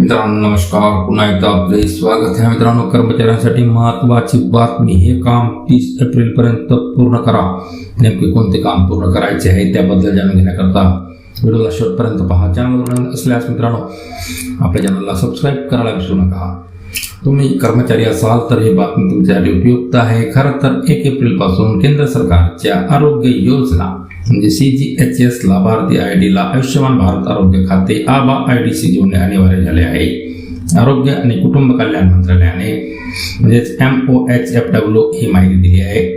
मित्रांनो नमस्कार. पुन्हा एकदा आपले स्वागत आहे मित्रांनो. कर्मचाऱ्यांसाठी महत्वाची बातमी हे काम तीस एप्रिल पर्यंत पूर्ण करा. नेमके कोणते काम पूर्ण करायचे आहे त्याबद्दल जाणून घेण्याकरता व्हिडिओला शेवटपर्यंत पहा. चॅनलवर असल्यास मित्रांनो आपल्या चॅनलला सबस्क्राईब करायला विसरू नका. तुम्ही कर्मचारी असाल तर ही बातमी तुमच्यासाठी उपयुक्त आहे. खरं तर एक एप्रिलपासून केंद्र सरकारच्या आरोग्य योजना म्हणजे सी जी एच एस लाभार्थी आय डीला आयुष्यमान भारत आरोग्य खाते आबा आय डी सी जोडणे अनिवार्य झाले आहे. आरोग्य आणि कुटुंब कल्याण मंत्रालयाने म्हणजेच M O H F W ही माहिती दिली आहे.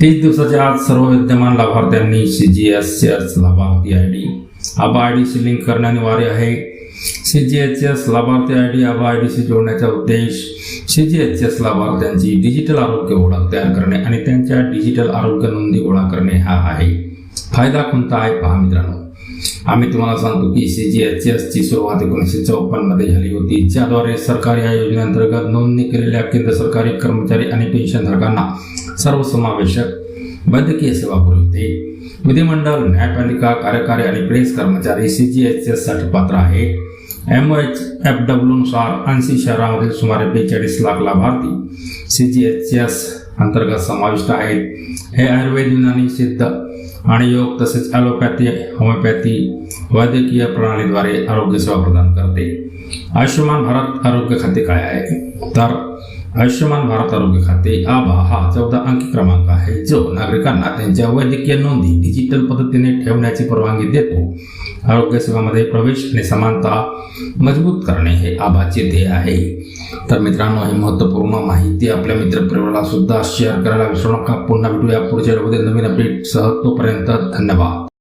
तीस दिवसाच्या आत सर्व विद्यमान लाभार्थ्यांनी सी जी एस एस लाभार्थी I D ABHA I D C link करणे अनिवार्य आहे. सी जी एच एस लाभार्थी I D ABHA I D C जोडण्याचा उद्देश सी जी एच एस लाभार्थ्यांची डिजिटल आरोग्य ओळख तयार करणे आणि त्यांच्या डिजिटल आरोग्य नोंदी गोळा करणे हा आहे. फायदा कोणता आहे पहा मित्रांनो. आम्ही तुम्हाला सांगतो की सी जी एच एसची सुरुवात एकोणीसशे चौपन्नमध्ये झाली होती. ज्याद्वारे सरकारी या योजनेअंतर्गत नोंदणी केलेल्या केंद्र सरकारी कर्मचारी आणि पेन्शनधारकांना सर्वसमावेशक वैद्यकीय सेवा पुरवते. विधिमंडळ न्यायपालिका कार्यकारी आणि प्रेस कर्मचारी सी जी एच एससाठी पात्र आहेत एम एच एफ डब्ल्यू नुसार ऐंशी शहरामधील सुमारे बेचाळीस लाख लाभार्थी सी जी एच एस अंतर्गत समाविष्ट आहेत. हे आयुर्वेद युनानी सिद्ध आणि योग तसेच ॲलोपॅथी होमिओपॅथी वैद्यकीय प्रणालीद्वारे आरोग्यसेवा प्रदान करते. आयुष्यमान भारत आरोग्य खाते काय आहे? तर आयुष्यमान भारत आरोग्य खाते आबा हा चौदा अंकी क्रमांक आहे. जो नागरिकांना त्यांच्या वैद्यकीय नोंदी डिजिटल पद्धतीने ठेवण्याची परवानगी देतो. आरोग्य सेवामध्ये प्रवेश आणि समानता मजबूत करणे हे आबाचे ध्येय आहे. तर मित्रांनो ही महत्त्वपूर्ण माहिती आपल्या मित्रपरिवाराला सुद्धा शेअर करायला विसरू नका. पुन्हा भेटूया पुढच्या नवीन अपडेटसह तोपर्यंत धन्यवाद.